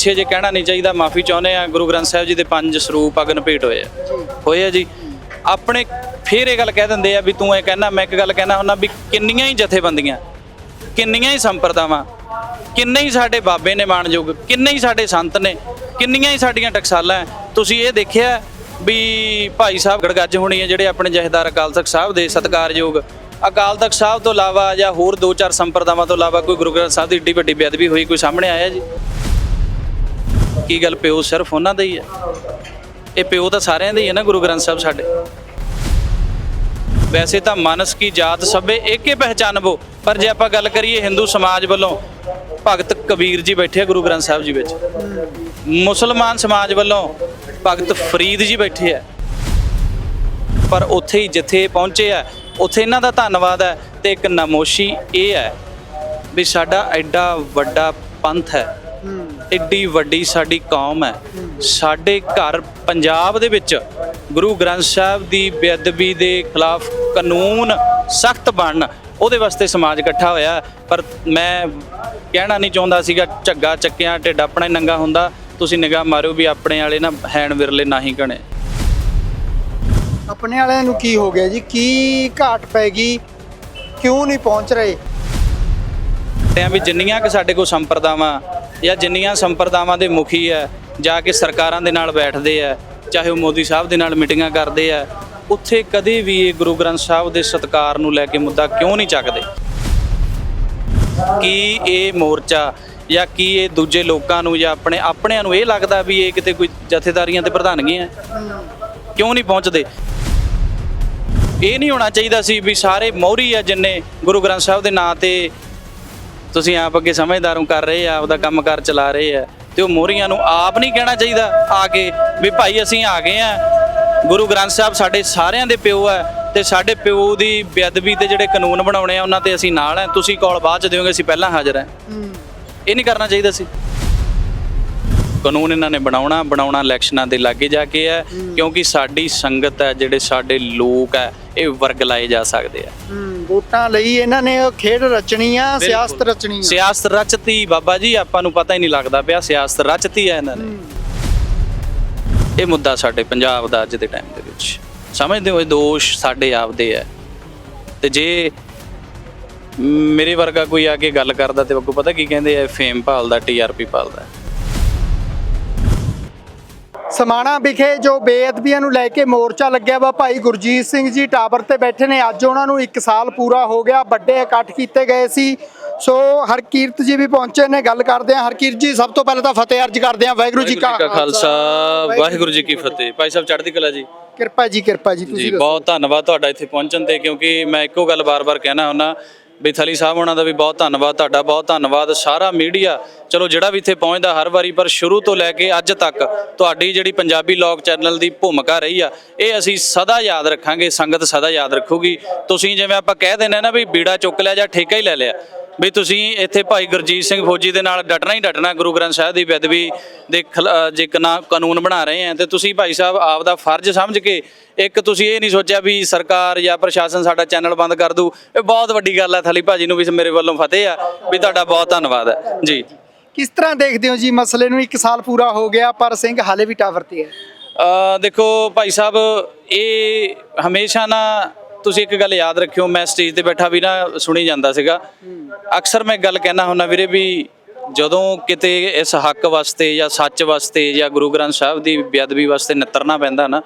ਪਿੱਛੇ ਜੇ ਕਹਿਣਾ ਨਹੀਂ ਚਾਹੀਦਾ, ਮਾਫੀ ਚਾਹੁੰਦੇ ਆ ਗੁਰੂ ਗ੍ਰੰਥ ਸਾਹਿਬ ਜੀ ਦੇ ਪੰਜ ਸਰੂਪ ਅਗਨ ਭੇਟ ਹੋਏ ਆ। ਹੋਏ ਆ ਜੀ। ਆਪਣੇ ਫੇਰ ਇਹ ਗੱਲ ਕਹਿ ਦਿੰਦੇ ਆ ਵੀ ਤੂੰ ਇਹ ਕਹਿਣਾ, ਮੈਂ ਇੱਕ ਗੱਲ ਕਹਿਣਾ ਹੁੰਦਾ ਵੀ ਕਿੰਨੀਆਂ ਹੀ ਜਥੇਬੰਦੀਆਂ, ਕਿੰਨੀਆਂ ਹੀ ਸੰਪਰਦਾਵਾਂ, ਕਿੰਨੇ ਹੀ ਸਾਡੇ ਬਾਬੇ ਨੇ ਮਾਣਯੋਗ ਕਿੰਨੇ ਹੀ ਸਾਡੇ ਸੰਤ ਨੇ, ਕਿੰਨੀਆਂ ਹੀ ਸਾਡੀਆਂ ਟਕਸਾਲਾਂ ਤੁਸੀਂ ਇਹ ਦੇਖਿਆ ਵੀ ਭਾਈ ਸਾਹਿਬ ਗੜਗੱਜ ਹੋਣੀ ਹੈ ਜਿਹੜੇ ਆਪਣੇ ਜਹੇਦਾਰ ਅਕਾਲ ਤਖਤ ਸਾਹਿਬ ਦੇ ਸਤਿਕਾਰਯੋਗ। ਅਕਾਲ ਤਖਤ ਸਾਹਿਬ ਤੋਂ ਇਲਾਵਾ ਜਾਂ ਹੋਰ ਦੋ ਚਾਰ ਸੰਪਰਦਾਵਾਂ ਤੋਂ ਇਲਾਵਾ ਕੋਈ ਗੁਰੂ ਗ੍ਰੰਥ ਸਾਹਿਬ ਦੀ ਏਡੀ ਵੱਡੀ ਬੇਅਦਬੀ ਹੋਈ, ਕੋਈ ਸਾਹਮਣੇ ਆਇਆ ਜੀ? ਕੀ ਗੱਲ ਪਿਓ ਸਿਰਫ ਉਹਨਾਂ ਦਾ ਹੀ ਹੈ? ਇਹ ਪਿਓ ਤਾਂ ਸਾਰਿਆਂ ਦਾ ਹੀ ਹੈ ਨਾ ਗੁਰੂ ਗ੍ਰੰਥ ਸਾਹਿਬ ਸਾਡੇ। ਵੈਸੇ ਤਾਂ ਮਨਸ ਕੀ ਜਾਤ ਸਭੇ ਏਕੇ ਪਹਿਚਾਨਬੋ, ਪਰ ਜੇ ਆਪਾਂ ਗੱਲ ਕਰੀਏ ਹਿੰਦੂ ਸਮਾਜ ਵੱਲੋਂ, ਭਗਤ ਕਬੀਰ ਜੀ ਬੈਠੇ ਆ ਗੁਰੂ ਗ੍ਰੰਥ ਸਾਹਿਬ ਜੀ ਵਿੱਚ। ਮੁਸਲਮਾਨ ਸਮਾਜ ਵੱਲੋਂ ਭਗਤ ਫਰੀਦ ਜੀ ਬੈਠੇ ਆ। ਪਰ ਉੱਥੇ ਹੀ ਜਿੱਥੇ ਪਹੁੰਚੇ ਆ, ਉੱਥੇ ਇਹਨਾਂ ਦਾ ਧੰਨਵਾਦ ਹੈ ਤੇ ਇੱਕ ਨਮੋਸ਼ੀ ਇਹ ਹੈ ਵੀ ਸਾਡਾ ਐਡਾ ਵੱਡਾ ਪੰਥ ਹੈ। ਏਡੀ ਵੱਡੀ ਸਾਡੀ ਕੌਮ ਹੈ। ਸਾਡੇ ਘਰ ਪੰਜਾਬ ਦੇ ਵਿੱਚ ਗੁਰੂ ਗ੍ਰੰਥ ਸਾਹਿਬ ਦੀ ਬੇਅਦਬੀ ਦੇ ਖਿਲਾਫ ਕਾਨੂੰਨ ਸਖਤ ਬਣਨ ਉਹਦੇ ਵਾਸਤੇ ਸਮਾਜ ਇਕੱਠਾ ਹੋਇਆ ਹੈ। ਪਰ ਮੈਂ ਕਹਿਣਾ ਨਹੀਂ ਚਾਹੁੰਦਾ ਸੀਗਾ ਝੱਗਾ ਚੱਕਿਆ ਢਿੱਡ ਆਪਣਾ ਹੀ ਨੰਗਾ ਹੁੰਦਾ। ਤੁਸੀਂ ਨਿਗਾਹ ਮਾਰਿਓ ਵੀ ਆਪਣੇ ਵਾਲੇ ਨਾ ਹੈਣ ਵਿਰਲੇ ਨਹੀਂ ਕਣੇ ਆਪਣੇ ਵਾਲਿਆਂ ਨੂੰ ਕੀ ਹੋ ਗਿਆ ਜੀ? ਕੀ ਘਾਟ ਪੈ ਗਈ? ਕਿਉਂ ਨਹੀਂ ਪਹੁੰਚ ਰਹੇ? ਤੇ ਆ ਵੀ ਜਿੰਨੀਆਂ ਕਿ ਸਾਡੇ ਕੋਲ ਸੰਪਰਦਾਵਾਂ ਜਾਂ ਜਿੰਨੀਆਂ ਸੰਪਰਦਾਵਾਂ ਦੇ ਮੁਖੀ ਹੈ, ਜਾ ਕੇ ਸਰਕਾਰਾਂ ਦੇ ਨਾਲ ਬੈਠਦੇ ਆ ਚਾਹੇ ਉਹ ਮੋਦੀ ਸਾਹਿਬ ਦੇ ਨਾਲ ਮੀਟਿੰਗਾਂ ਕਰਦੇ ਆ ਉੱਥੇ ਕਦੇ ਵੀ ਇਹ ਗੁਰੂ ਗ੍ਰੰਥ ਸਾਹਿਬ ਦੇ ਸਤਕਾਰ ਨੂੰ ਲੈ ਕੇ ਮੁੱਦਾ ਕਿਉਂ ਨਹੀਂ ਚੱਕਦੇ? ਕੀ ਇਹ ਮੋਰਚਾ ਜਾਂ ਕੀ ਇਹ ਦੂਜੇ ਲੋਕਾਂ ਨੂੰ ਜਾਂ ਆਪਣੇ ਆਪਣਿਆਂ ਨੂੰ ਇਹ ਲੱਗਦਾ ਵੀ ਇਹ ਕਿਤੇ ਕੋਈ ਜਥੇਦਾਰੀਆਂ ਤੇ ਪ੍ਰਧਾਨਗੀਆਂ ਹੈ? ਕਿਉਂ ਨਹੀਂ ਪਹੁੰਚਦੇ? ਇਹ ਨਹੀਂ ਹੋਣਾ ਚਾਹੀਦਾ ਸੀ ਵੀ ਸਾਰੇ ਮੌਰੀ ਆ ਜਿੰਨੇ ਗੁਰੂ ਗ੍ਰੰਥ ਸਾਹਿਬ ਦੇ ਨਾਂ ਤੇ ਤੁਸੀਂ ਆਪ ਅੱਗੇ ਸਮਝਦਾਰੋਂ ਕਰ ਰਹੇ ਆ, ਆਪਦਾ ਕੰਮਕਾਰ ਚਲਾ ਰਹੇ ਆ। ਤੇ ਉਹ ਮੋਰੀਆਂ ਨੂੰ ਆਪ ਨਹੀਂ ਕਹਿਣਾ ਚਾਹੀਦਾ ਆ ਕੇ ਵੀ ਭਾਈ ਅਸੀਂ ਆ ਗਏ ਆ। ਗੁਰੂ ਗ੍ਰੰਥ ਸਾਹਿਬ ਸਾਡੇ ਸਾਰਿਆਂ ਦੇ ਪਿਓ ਆ ਤੇ ਸਾਡੇ ਪਿਓ ਦੀ ਬੇਅਦਬੀ ਤੇ ਜਿਹੜੇ ਕਾਨੂੰਨ ਬਣਾਉਣੇ ਆ, ਉਹਨਾਂ ਤੇ ਅਸੀਂ ਨਾਲ ਆ। ਤੁਸੀਂ ਕਾਲ ਬਾਅਦ ਚ ਦਿਓਗੇ, ਅਸੀਂ ਪਹਿਲਾਂ ਹਾਜ਼ਰ ਆ। ਇਹ ਨਹੀਂ ਕਰਨਾ ਚਾਹੀਦਾ ਸੀ। ਕਾਨੂੰਨ ਇਹਨਾਂ ਨੇ ਬਣਾਉਣਾ ਬਣਾਉਣਾ ਇਲੈਕਸ਼ਨਾਂ ਦੇ ਲਾਗੇ ਜਾ ਕੇ ਹੈ ਕਿਉਂਕਿ ਸਾਡੀ ਸੰਗਤ ਹੈ ਜਿਹੜੇ ਸਾਡੇ ਲੋਕ ਹੈ ਇਹ ਵਰਗ ਲਾਏ ਜਾ ਸਕਦੇ ਆ। ਵੋਟਾਂ ਲਈ ਇਹਨਾਂ ਨੇ ਉਹ ਖੇਡ ਰਚਣੀ ਆ ਸਿਆਸਤ ਰਚਣੀ ਆ ਸਿਆਸਤ ਰਚਤੀ ਬਾਬਾ ਜੀ ਆਪਾਂ ਨੂੰ ਪਤਾ ਹੀ ਨਹੀਂ ਲੱਗਦਾ ਪਿਆ ਸਿਆਸਤ ਰਚਤੀ ਹੈ ਇਹਨਾਂ ਨੇ। ਇਹ ਮੁੱਦਾ ਸਾਡੇ ਪੰਜਾਬ ਦਾ ਅੱਜ ਦੇ ਟਾਈਮ ਦੇ ਵਿੱਚ। ਸਮਝਦੇ ਹੋ ਇਹ ਦੋਸ਼ ਸਾਡੇ ਆਪਦੇ ਹੈ। ਤੇ ਜੇ ਮੇਰੇ ਵਰਗਾ ਕੋਈ ਆ ਕੇ ਗੱਲ ਕਰਦਾ ਤੇ ਅੱਗੋਂ ਪਤਾ ਕੀ ਕਹਿੰਦੇ ਆ ਫੇਮ ਭਾਲਦਾ ਟੀਆਰਪੀ ਭਾਲਦਾ। ਸਮਾਣਾ ਵਿਖੇ ਜੋ ਬੇਅਦਬੀਆਂ ਨੂੰ ਲੈ ਕੇ ਮੋਰਚਾ ਲੱਗਿਆ ਵਾ ਭਾਈ ਗੁਰਜੀਤ ਸਿੰਘ ਜੀ ਟਾਵਰ ਤੇ ਬੈਠੇ ਨੇ। ਅੱਜ ਉਹਨਾਂ ਨੂੰ 1 ਸਾਲ ਪੂਰਾ ਹੋ ਗਿਆ ਵੱਡੇ ਇਕੱਠ ਕੀਤੇ ਗਏ ਸੀ। ਸੋ ਹਰਕੀਰਤ ਜੀ ਵੀ ਪਹੁੰਚੇ ਨੇ ਗੱਲ ਕਰਦੇ ਆ ਹਰਕੀਰਤ ਜੀ ਸਭ ਤੋਂ ਪਹਿਲਾਂ ਤਾਂ ਫਤਿਹ ਅਰਜ ਕਰਦੇ ਆ ਵਾਹਿਗੁਰੂ ਜੀ ਕਾ ਖਾਲਸਾ। ਵਾਹਿਗੁਰੂ ਜੀ ਕੀ ਫਤਿਹ। ਭਾਈ ਸਾਹਿਬ ਚੜ੍ਹਦੀ ਕਲਾ ਜੀ। ਕਿਰਪਾ ਜੀ ਕਿਰਪਾ ਜੀ ਤੁਸੀਂ ਬਹੁਤ ਧੰਨਵਾਦ ਤੁਹਾਡਾ ਇੱਥੇ ਪਹੁੰਚਣ ਤੇ ਕਿਉਂਕਿ ਮੈਂ ਇੱਕੋ ਗੱਲ ਬਾਰ-ਬਾਰ ਕਹਿਣਾ ਹੁੰਦਾ। ਵੀ ਥਲੀ ਸਾਹਿਬ ਉਹਨਾਂ ਦਾ ਵੀ ਬਹੁਤ ਧੰਨਵਾਦ, ਤੁਹਾਡਾ ਬਹੁਤ ਧੰਨਵਾਦ, ਸਾਰਾ ਮੀਡੀਆ, ਚਲੋ ਜਿਹੜਾ ਵੀ ਇੱਥੇ ਪਹੁੰਚਦਾ ਹਰ ਵਾਰੀ, ਪਰ ਸ਼ੁਰੂ ਤੋਂ ਲੈ ਕੇ ਅੱਜ ਤੱਕ ਤੁਹਾਡੀ ਜਿਹੜੀ ਪੰਜਾਬੀ ਲੋਕ ਚੈਨਲ ਦੀ ਭੂਮਿਕਾ ਰਹੀ ਆ, ਇਹ ਅਸੀਂ ਸਦਾ ਯਾਦ ਰੱਖਾਂਗੇ, ਸੰਗਤ ਸਦਾ ਯਾਦ ਰੱਖੂਗੀ। ਤੁਸੀਂ ਜਿਵੇਂ ਆਪਾਂ ਕਹਿ ਦਿੰਦੇ ਨਾ ਵੀ ਬੀੜਾ ਚੁੱਕ ਲਿਆ ਜਾਂ ਠੇਕਾ ਹੀ ਲੈ ਲਿਆ ਵੀ ਤੁਸੀਂ ਇੱਥੇ ਭਾਈ ਗੁਰਜੀਤ ਸਿੰਘ ਫੌਜੀ ਦੇ ਨਾਲ ਡਟਣਾ ਹੀ ਡਟਣਾ ਗੁਰੂ ਗ੍ਰੰਥ ਸਾਹਿਬ ਦੀ ਬੇਅਦਬੀ ਦੇ ਜੇ ਕਨਾ- ਕਾਨੂੰਨ ਬਣਾ ਰਹੇ ਆ ਤੇ ਤੁਸੀਂ ਭਾਈ ਸਾਹਿਬ ਆਪ ਦਾ ਫਰਜ਼ ਸਮਝ ਕੇ ਇੱਕ ਤੁਸੀਂ ਇਹ ਨਹੀਂ ਸੋਚਿਆ ਵੀ ਸਰਕਾਰ ਜਾਂ ਪ੍ਰਸ਼ਾਸਨ ਸਾਡਾ ਚੈਨਲ ਬੰਦ ਕਰ ਦੂ। ਇਹ ਬਹੁਤ ਵੱਡੀ ਗੱਲ ਹੈ ਥਲੀ ਭਾਜੀ ਨੂੰ ਵੀ ਮੇਰੇ ਵੱਲੋਂ ਫਤਿਹ ਆ ਵੀ ਤੁਹਾਡਾ ਬਹੁਤ ਧੰਨਵਾਦ ਹੈ ਜੀ। ਕਿਸ ਤਰ੍ਹਾਂ ਦੇਖਦੇ ਹੋ ਜੀ ਮਸਲੇ ਨੂੰ? 1 ਸਾਲ ਪੂਰਾ ਹੋ ਗਿਆ ਪਰ ਸਿੰਘ ਹਾਲੇ ਵੀ ਟਾਵਰ ਤੇ ਹੈ। ਦੇਖੋ ਭਾਈ ਸਾਹਿਬ ਇਹ ਹਮੇਸ਼ਾ ਨਾ ਤੁਸੀਂ ਇੱਕ ਗੱਲ ਯਾਦ ਰੱਖਿਓ ਮੈਂ ਸਟੇਜ ਤੇ ਬੈਠਾ ਵੀ ਨਾ ਸੁਣੀ ਜਾਂਦਾ ਸੀਗਾ। ਅਕਸਰ ਮੈਂ ਗੱਲ ਕਹਿਣਾ ਹੁੰਦਾ ਵੀਰੇ ਵੀ ਜਦੋਂ ਕਿਤੇ ਇਸ ਹੱਕ ਵਾਸਤੇ ਜਾਂ ਸੱਚ ਵਾਸਤੇ ਜਾਂ ਗੁਰੂ ਗ੍ਰੰਥ ਸਾਹਿਬ ਦੀ ਬੇਅਦਬੀ ਵਾਸਤੇ ਨਿੱਤਰਨਾ ਪੈਂਦਾ ਨਾ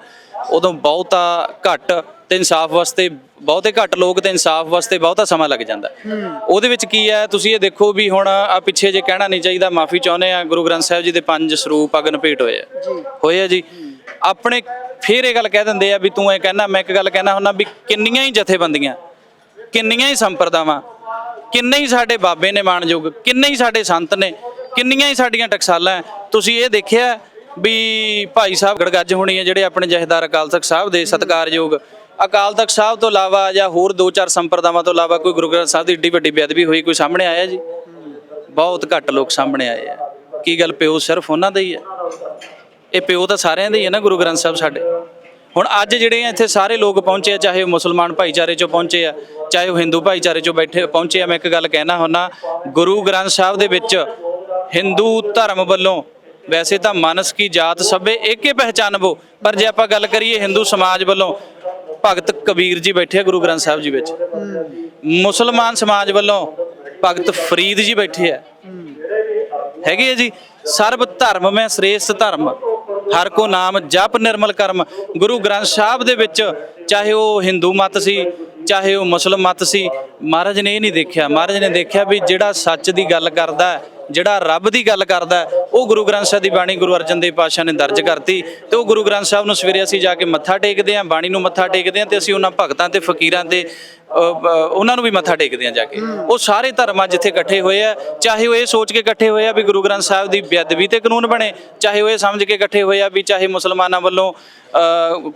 ਉਦੋਂ ਬਹੁਤਾ ਘੱਟ ਤੇ ਇਨਸਾਫ ਵਾਸਤੇ ਬਹੁਤੇ ਘੱਟ ਲੋਕ ਤੇ ਇਨਸਾਫ ਵਾਸਤੇ ਬਹੁਤਾ ਸਮਾਂ ਲੱਗ ਜਾਂਦਾ। ਉਹਦੇ ਵਿੱਚ ਕੀ ਹੈ ਤੁਸੀਂ ਇਹ ਦੇਖੋ ਵੀ ਹੁਣ ਆ ਪਿੱਛੇ ਜੇ ਕਹਿਣਾ ਨਹੀਂ ਚਾਹੀਦਾ ਮਾਫੀ ਚਾਹੁੰਦੇ ਆ ਗੁਰੂ ਗ੍ਰੰਥ ਸਾਹਿਬ ਜੀ ਦੇ ਪੰਜ ਸਰੂਪ ਅਗਨ ਭੇਟ ਹੋਏ ਆ। ਹੋਏ ਆ ਜੀ। ਆਪਣੇ ਫਿਰ ਇਹ ਗੱਲ ਕਹਿ ਦਿੰਦੇ ਆ ਵੀ ਤੂੰ ਇਹ ਕਹਿਣਾ ਮੈਂ ਇੱਕ ਗੱਲ ਕਹਿਣਾ ਹੁੰਦਾ ਵੀ ਕਿੰਨੀਆਂ ਹੀ ਜਥੇਬੰਦੀਆਂ, ਕਿੰਨੀਆਂ ਹੀ ਸੰਪਰਦਾਵਾਂ, ਕਿੰਨੇ ਹੀ ਸਾਡੇ ਬਾਬੇ ਨੇ ਮਾਣਯੋਗ ਕਿੰਨੇ ਹੀ ਸਾਡੇ ਸੰਤ ਨੇ, ਕਿੰਨੀਆਂ ਹੀ ਸਾਡੀਆਂ ਟਕਸਾਲਾਂ ਤੁਸੀਂ ਇਹ ਦੇਖਿਆ ਵੀ ਭਾਈ ਸਾਹਿਬ ਗੜਗੱਜ ਹੋਣੀ ਹੈ ਜਿਹੜੇ ਆਪਣੇ ਜਹੇਦਾਰ ਅਕਾਲ ਤਖਤ ਸਾਹਿਬ ਦੇ ਸਤਿਕਾਰਯੋਗ। ਅਕਾਲ ਤਖਤ ਸਾਹਿਬ ਤੋਂ ਇਲਾਵਾ ਜਾਂ ਹੋਰ ਦੋ ਚਾਰ ਸੰਪਰਦਾਵਾਂ ਤੋਂ ਇਲਾਵਾ ਕੋਈ ਗੁਰੂ ਗ੍ਰੰਥ ਸਾਹਿਬ ਦੀ ਏਡੀ ਵੱਡੀ ਬੇਅਦਬੀ ਹੋਈ, ਕੋਈ ਸਾਹਮਣੇ ਆਇਆ ਜੀ? ਬਹੁਤ ਘੱਟ ਲੋਕ ਸਾਹਮਣੇ ਆਏ ਆ। ਕੀ ਗੱਲ ਪਿਓ ਸਿਰਫ ਉਹਨਾਂ ਦਾ ਹੀ ਹੈ ਇਹ ਪਿਓ ਤਾਂ ਸਾਰਿਆਂ ਦੇ ਹੀ ਹੈ ਨਾ ਗੁਰੂ ਗ੍ਰੰਥ ਸਾਹਿਬ ਸਾਡੇ। ਹੁਣ ਅੱਜ ਜਿਹੜੇ ਆ ਇੱਥੇ ਸਾਰੇ ਲੋਕ ਪਹੁੰਚੇ ਆ, ਚਾਹੇ ਉਹ ਮੁਸਲਮਾਨ ਭਾਈਚਾਰੇ ਚੋਂ ਪਹੁੰਚੇ ਆ, ਚਾਹੇ ਉਹ ਹਿੰਦੂ ਭਾਈਚਾਰੇ ਚੋਂ ਬੈਠੇ ਪਹੁੰਚੇ ਆ, ਮੈਂ ਇੱਕ ਗੱਲ ਕਹਿਣਾ ਹੁੰਨਾ ਗੁਰੂ ਗ੍ਰੰਥ ਸਾਹਿਬ ਦੇ ਵਿੱਚ ਹਿੰਦੂ ਧਰਮ ਵੱਲੋਂ ਵੈਸੇ ਤਾਂ ਮਾਨਸ ਕੀ ਜਾਤ ਸਭੇ ਏਕੇ ਪਹਿਚਾਨਬੋ ਪਰ ਜੇ ਆਪਾਂ ਗੱਲ ਕਰੀਏ ਹਿੰਦੂ ਸਮਾਜ ਵੱਲੋਂ, ਭਗਤ ਕਬੀਰ ਜੀ ਬੈਠੇ ਆ ਗੁਰੂ ਗ੍ਰੰਥ ਸਾਹਿਬ ਜੀ ਵਿੱਚ। ਮੁਸਲਮਾਨ ਸਮਾਜ ਵੱਲੋਂ ਭਗਤ ਫਰੀਦ ਜੀ ਬੈਠੇ ਆ। ਹੈਗੇ ਆ ਜੀ, ਸਰਬ ਧਰਮ ਮੈਂ ਸ੍ਰੇਸ਼ਟ ਧਰਮ। ਹਰ ਕੋ ਨਾਮ ਜਪ ਨਿਰਮਲ ਕਰਮ। ਗੁਰੂ ਗ੍ਰੰਥ ਸਾਹਿਬ ਦੇ ਵਿੱਚ ਚਾਹੇ ਉਹ ਹਿੰਦੂ ਮਤ ਸੀ ਚਾਹੇ ਉਹ ਮੁਸਲਮ ਮਤ ਸੀ ਮਹਾਰਾਜ ਨੇ ਇਹ ਨਹੀਂ ਦੇਖਿਆ। ਮਹਾਰਾਜ ਨੇ ਦੇਖਿਆ ਵੀ ਜਿਹੜਾ ਸੱਚ ਦੀ ਗੱਲ ਕਰਦਾ ਹੈ, ਜਿਹੜਾ ਰੱਬ ਦੀ ਗੱਲ ਕਰਦਾ ਉਹ ਗੁਰੂ ਗ੍ਰੰਥ ਸਾਹਿਬ ਦੀ ਬਾਣੀ ਗੁਰੂ ਅਰਜਨ ਦੇਵ ਪਾਤਸ਼ਾਹ ਨੇ ਦਰਜ ਕਰਤੀ ਤੇ ਉਹ ਗੁਰੂ ਗ੍ਰੰਥ ਸਾਹਿਬ ਨੂੰ ਸਵੇਰੇ ਅਸੀਂ ਜਾ ਕੇ ਮੱਥਾ ਟੇਕਦੇ ਆਂ ਬਾਣੀ ਨੂੰ ਮੱਥਾ ਟੇਕਦੇ ਆਂ ਤੇ ਅਸੀਂ ਉਹਨਾਂ ਭਗਤਾਂ ਤੇ ਫਕੀਰਾਂ ਤੇ ਉਹਨਾਂ ਨੂੰ ਵੀ ਮੱਥਾ ਟੇਕਦੇ ਆਂ ਜਾ ਕੇ। ਉਹ ਸਾਰੇ ਧਰਮਾਂ ਜਿੱਥੇ ਇਕੱਠੇ ਹੋਏ ਆ ਚਾਹੇ ਉਹ ਇਹ ਸੋਚ ਕੇ ਇਕੱਠੇ ਹੋਏ ਆ ਵੀ ਗੁਰੂ ਗ੍ਰੰਥ ਸਾਹਿਬ ਦੀ ਬੇਅਦਬੀ ਤੇ ਕਾਨੂੰਨ ਬਣੇ ਚਾਹੇ ਉਹ ਇਹ ਸਮਝ ਕੇ ਇਕੱਠੇ ਹੋਏ ਆ ਵੀ ਚਾਹੇ ਮੁਸਲਮਾਨਾਂ ਵੱਲੋਂ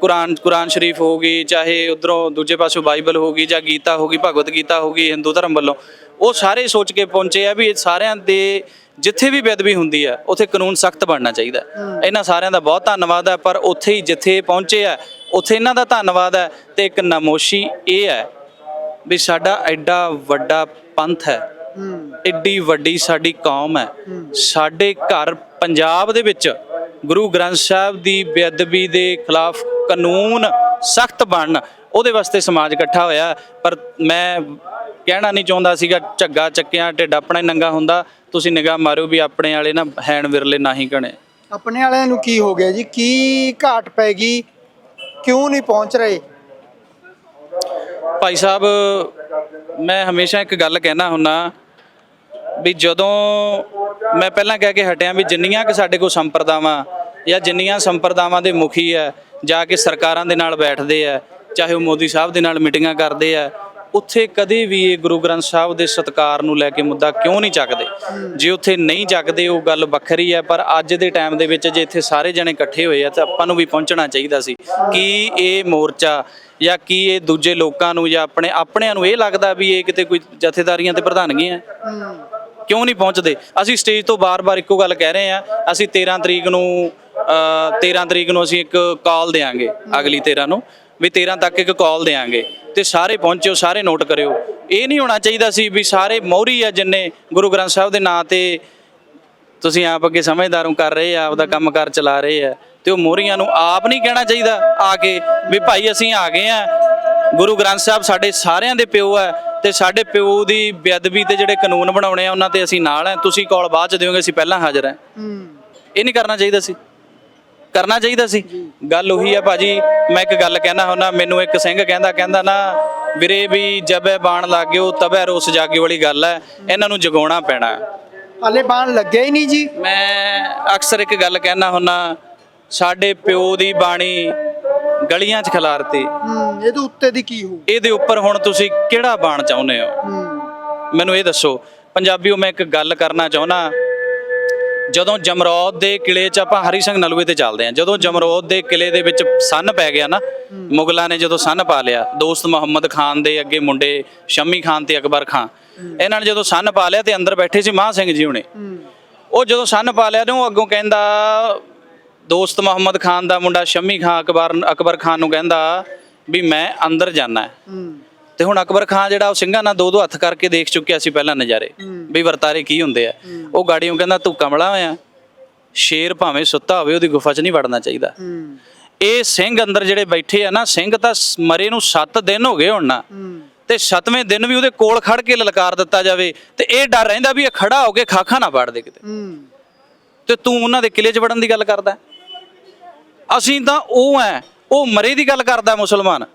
ਕੁਰਾਨ ਕੁਰਾਨ ਸ਼ਰੀਫ ਹੋਊਗੀ ਚਾਹੇ ਉਧਰੋਂ ਦੂਜੇ ਪਾਸੋਂ ਬਾਈਬਲ ਹੋਊਗੀ ਜਾਂ ਗੀਤਾ ਹੋਊਗੀ ਭਗਵਤ ਗੀਤਾ ਹੋਊਗੀ ਹਿੰਦੂ ਧਰਮ ਵੱਲੋਂ ਉਹ ਸਾਰੇ ਸੋਚ ਕੇ ਪਹੁੰਚੇ ਆ ਵੀ ਇਹ ਸਾਰਿਆਂ ਦੇ ਜਿੱਥੇ ਵੀ ਬੇਅਦਬੀ ਹੁੰਦੀ ਹੈ ਉੱਥੇ ਕਾਨੂੰਨ ਸਖਤ ਬਣਨਾ ਚਾਹੀਦਾ। ਹੈ। ਇਹਨਾਂ ਸਾਰਿਆਂ ਦਾ ਬਹੁਤ ਧੰਨਵਾਦ ਹੈ ਪਰ ਉੱਥੇ ਹੀ ਜਿੱਥੇ ਪਹੁੰਚੇ ਆ ਉੱਥੇ ਇਹਨਾਂ ਦਾ ਧੰਨਵਾਦ ਹੈ ਤੇ ਇੱਕ ਨਮੋਸ਼ੀ ਇਹ ਹੈ ਵੀ ਸਾਡਾ ਐਡਾ ਵੱਡਾ ਪੰਥ ਹੈ। ਐਡੀ ਵੱਡੀ ਸਾਡੀ ਕੌਮ ਹੈ। ਸਾਡੇ ਘਰ ਪੰਜਾਬ ਦੇ ਵਿੱਚ ਗੁਰੂ ਗ੍ਰੰਥ ਸਾਹਿਬ ਦੀ ਬੇਅਦਬੀ ਦੇ ਖਿਲਾਫ ਕਾਨੂੰਨ ਸਖਤ ਬਣਨ, ਉਹਦੇ ਵਾਸਤੇ ਸਮਾਜ ਇਕੱਠਾ ਹੋਇਆ। ਪਰ ਮੈਂ ਕਹਿਣਾ ਨਹੀਂ ਚਾਹੁੰਦਾ ਸੀਗਾ, ਝੱਗਾ ਚੱਕਿਆ, ਢਿੱਡ ਆਪਣਾ ਨੰਗਾ ਹੁੰਦਾ। ਤੁਸੀਂ ਨਿਗਾਹ ਮਾਰਿਓ ਵੀ ਆਪਣੇ ਵਾਲੇ ਨਾ ਹੈਣ ਵਿਰਲੇ ਨਾ ਹੀ ਕਣੇ ਆਪਣੇ ਵਾਲਿਆਂ ਨੂੰ ਕੀ ਹੋ ਗਿਆ ਜੀ? ਕੀ ਘਾਟ ਪੈ ਗਈ? ਕਿਉਂ ਨਹੀਂ ਪਹੁੰਚ ਰਹੇ? ਭਾਈ ਸਾਹਿਬ, ਮੈਂ ਹਮੇਸ਼ਾ ਇੱਕ ਗੱਲ ਕਹਿਣਾ ਹੁੰਨਾ ਵੀ ਜਦੋਂ ਮੈਂ ਪਹਿਲਾਂ ਕਹਿ ਕੇ ਹਟਿਆ ਵੀ ਜਿੰਨੀਆਂ ਕਿ ਸਾਡੇ ਕੋਲ ਸੰਪਰਦਾਵਾਂ ਜਾਂ ਜਿੰਨੀਆਂ ਸੰਪਰਦਾਵਾਂ ਦੇ ਮੁਖੀ ਆ ਜਾ ਕੇ ਸਰਕਾਰਾਂ ਦੇ ਨਾਲ ਬੈਠਦੇ ਆ ਚਾਹੇ ਉਹ ਮੋਦੀ ਸਾਹਿਬ ਦੇ ਨਾਲ ਮੀਟਿੰਗਾਂ ਕਰਦੇ ਆ ਉੱਥੇ ਕਦੇ ਵੀ ਇਹ ਗੁਰੂ ਗ੍ਰੰਥ ਸਾਹਿਬ ਦੇ ਸਤਕਾਰ ਨੂੰ ਲੈ ਕੇ ਮੁੱਦਾ ਕਿਉਂ ਨਹੀਂ ਚੱਕਦੇ? ਜੇ ਉੱਥੇ ਨਹੀਂ ਚੱਕਦੇ ਉਹ ਗੱਲ ਵੱਖਰੀ ਹੈ ਪਰ ਅੱਜ ਦੇ ਟਾਈਮ ਦੇ ਵਿੱਚ ਜੇ ਇੱਥੇ ਸਾਰੇ ਜਣੇ ਇਕੱਠੇ ਹੋਏ ਆ ਤਾਂ ਆਪਾਂ ਨੂੰ ਵੀ ਪਹੁੰਚਣਾ ਚਾਹੀਦਾ ਸੀ ਕਿ ਇਹ ਮੋਰਚਾ ਜਾਂ ਕੀ ਇਹ ਦੂਜੇ ਲੋਕਾਂ ਨੂੰ ਜਾਂ ਆਪਣੇ ਆਪਣਿਆਂ ਨੂੰ ਇਹ ਲੱਗਦਾ ਵੀ ਇਹ ਕਿਤੇ ਕੋਈ ਜਥੇਦਾਰੀਆਂ ਤੇ ਹੈ? ਕਿਉਂ ਨਹੀਂ ਪਹੁੰਚਦੇ? ਅਸੀਂ ਸਟੇਜ ਤੋਂ ਬਾਰ-ਬਾਰ ਇੱਕੋ ਗੱਲ ਕਹਿ ਰਹੇ ਆ ਅਸੀਂ 13 ਤਰੀਕ ਨੂੰ ਅ, 13 ਤਰੀਕ ਨੂੰ ਅਸੀਂ ਇੱਕ ਕਾਲ ਦੇਾਂਗੇ ਅਗਲੀ 13 ਨੂੰ। ਵੀ 13 ਤੱਕ ਇੱਕ ਕਾਲ ਦੇਾਂਗੇ ਤੇ ਸਾਰੇ ਪਹੁੰਚਿਓ ਸਾਰੇ ਨੋਟ ਕਰਿਓ। ਇਹ ਨਹੀਂ ਹੋਣਾ ਚਾਹੀਦਾ ਸੀ ਵੀ ਸਾਰੇ ਮੌਰੀ ਆ ਜਿੰਨੇ ਗੁਰੂ ਗ੍ਰੰਥ ਸਾਹਿਬ ਦੇ ਨਾਂ ਤੇ ਤੁਸੀਂ ਆਪ ਅੱਗੇ ਸਮਝਦਾਰੋਂ ਕਰ ਰਹੇ ਆ ਆਪਦਾ ਕੰਮਕਾਰ ਚਲਾ ਰਹੇ ਆ ਤੇ ਉਹ ਮੋਰੀਆਂ ਨੂੰ ਆਪ ਨਹੀਂ ਕਹਿਣਾ ਚਾਹੀਦਾ ਆ ਕੇ ਵੀ ਭਾਈ ਅਸੀਂ ਆ ਗਏ ਆ। ਗੁਰੂ ਗ੍ਰੰਥ ਸਾਹਿਬ ਸਾਡੇ ਸਾਰਿਆਂ ਦੇ ਪਿਓ ਆ ਤੇ ਸਾਡੇ ਪਿਓ ਦੀ ਬੇਅਦਬੀ ਤੇ ਜਿਹੜੇ ਕਾਨੂੰਨ ਬਣਾਉਣੇ ਆ ਉਹਨਾਂ ਤੇ ਅਸੀਂ ਨਾਲ ਆ। ਤੁਸੀਂ ਕਾਲ ਬਾਅਦ ਚ ਦਿਓਗੇ ਅਸੀਂ ਪਹਿਲਾਂ ਹਾਜ਼ਰ ਆ। ਇਹ ਨਹੀਂ ਕਰਨਾ ਚਾਹੀਦਾ ਸੀ। ਕਰਨਾ ਚਾਹੀਦਾ ਸੀ। ਗੱਲ ਉਹੀ ਆ ਭਾਜੀ ਮੈਂ ਇੱਕ ਗੱਲ ਕਹਿਣਾ ਹੁੰਦਾ ਮੈਨੂੰ ਇੱਕ ਸਿੰਘ ਕਹਿੰਦਾ ਕਹਿੰਦਾ ਨਾ ਵੀਰੇ ਵੀ ਜਬੇ ਬਾਣ ਲੱਗਿਓ ਤਬੇ ਰੋਸ ਜਾਗੇ ਵਾਲੀ ਗੱਲ ਹੈ ਇਹਨਾਂ ਨੂੰ ਜਗਾਉਣਾ ਪੈਣਾ। ਹੈ। ਹਲੇ ਬਾਣ ਲੱਗਿਆ ਹੀ ਨਹੀਂ ਜੀ। ਮੈਂ ਅਕਸਰ ਇੱਕ ਗੱਲ ਕਹਿਣਾ ਹੁੰਨਾ ਸਾਡੇ ਪਿਓ ਦੀ ਬਾਣੀ ਗਲੀਆਂ 'ਚ ਖਿਲਾਰਤੀ। ਹੂੰ ਇਹਦੇ ਉੱਤੇ ਦੀ ਕੀ ਹੋਊ? ਇਹਦੇ ਉੱਪਰ ਹੁਣ ਤੁਸੀਂ ਕਿਹੜਾ ਬਾਣ ਚਾਹੁੰਦੇ ਹੋ? ਹੂੰ। ਮੈਨੂੰ ਇਹ ਦੱਸੋ ਪੰਜਾਬੀਓ ਮੈਂ ਇੱਕ ਗੱਲ ਕਰਨਾ ਚਾਹੁੰਦਾ ਜਦੋਂ ਜਮਰੌਦ ਦੇ ਕਿਲੇ 'ਚ ਆਪਾਂ ਹਰੀ ਸਿੰਘ ਨਲੂਏ ਤੇ ਚੱਲਦੇ ਹਾਂ ਜਦੋਂ ਜਮਰੌਦ ਦੇ ਕਿਲੇ ਦੇ ਵਿੱਚ ਸੰਨ ਪੈ ਗਿਆ ਨਾ ਮੁਗਲਾਂ ਨੇ ਜਦੋਂ ਸੰਨ ਪਾ ਲਿਆ ਦੋਸਤ ਮੁਹੰਮਦ ਖਾਨ ਦੇ ਅੱਗੇ ਮੁੰਡੇ ਸ਼ਮੀ ਖਾਨ ਤੇ ਅਕਬਰ ਖਾਨ ਇਹਨਾਂ ਨੇ ਜਦੋਂ ਸੰਨ ਪਾ ਲਿਆ ਤੇ ਅੰਦਰ ਬੈਠੇ ਸੀ ਮਾਹ ਸਿੰਘ ਜੀ ਹੁਣੇ। ਉਹ ਜਦੋਂ ਸੰਨ ਪਾ ਲਿਆ ਨੇ ਉਹ ਅੱਗੋਂ ਕਹਿੰਦਾ ਦੋਸਤ ਮੁਹੰਮਦ ਖਾਨ ਦਾ ਮੁੰਡਾ ਸ਼ਮੀ ਖਾਨ ਅਕਬਰ ਅਕਬਰ ਖਾਨ ਨੂੰ ਕਹਿੰਦਾ ਵੀ ਮੈਂ ਅੰਦਰ ਜਾਣਾ ਹੂੰ। ਤੇ ਹੁਣ ਅਕਬਰ ਖਾਨ ਜਿਹੜਾ ਉਹ ਸਿੰਘਾਂ ਨਾਲ ਦੋ ਦੋ ਹੱਥ ਕਰਕੇ ਦੇਖ ਚੁੱਕਿਆ ਸੀ ਪਹਿਲਾਂ ਨਜ਼ਾਰੇ ਵੀ ਵਰਤਾਰੇ ਕੀ ਹੁੰਦੇ ਆ। ਉਹ ਗਾੜੀਆਂ ਕਹਿੰਦਾ ਤੂੰ ਕਮਲਾ ਹੋਇਆ ਸ਼ੇਰ ਭਾਵੇਂ ਸੁੱਤਾ ਹੋਵੇ ਉਹਦੀ ਗੁਫਾ 'ਚ ਨਹੀਂ ਵੜਨਾ ਚਾਹੀਦਾ। ਇਹ ਸਿੰਘ ਅੰਦਰ ਜਿਹੜੇ ਬੈਠੇ ਆ ਨਾ ਸਿੰਘ ਤਾਂ ਮਰੇ ਨੂੰ 7 ਦਿਨ ਹੋ ਗਏ ਹੁਣ ਨਾ। ਤੇ 7ਵੇਂ ਦਿਨ ਵੀ ਉਹਦੇ ਕੋਲ ਖੜ ਕੇ ਲਲਕਾਰ ਦਿੱਤਾ ਜਾਵੇ ਤੇ ਇਹ ਡਰ ਰਹਿੰਦਾ ਵੀ ਇਹ ਖੜਾ ਹੋ ਕੇ ਖਾਖਾ ਨਾ ਪਾੜ ਦੇ ਕਿਤੇ। ਤੇ ਤੂੰ ਉਹਨਾਂ ਦੇ ਕਿਲੇ 'ਚ ਵੜਨ ਦੀ ਗੱਲ ਕਰਦਾ। ਅਸੀਂ ਤਾਂ ਉਹ ਐ ਉਹ ਮਰੇ ਦੀ ਗੱਲ ਕਰਦਾ ਮੁਸਲਮਾਨ।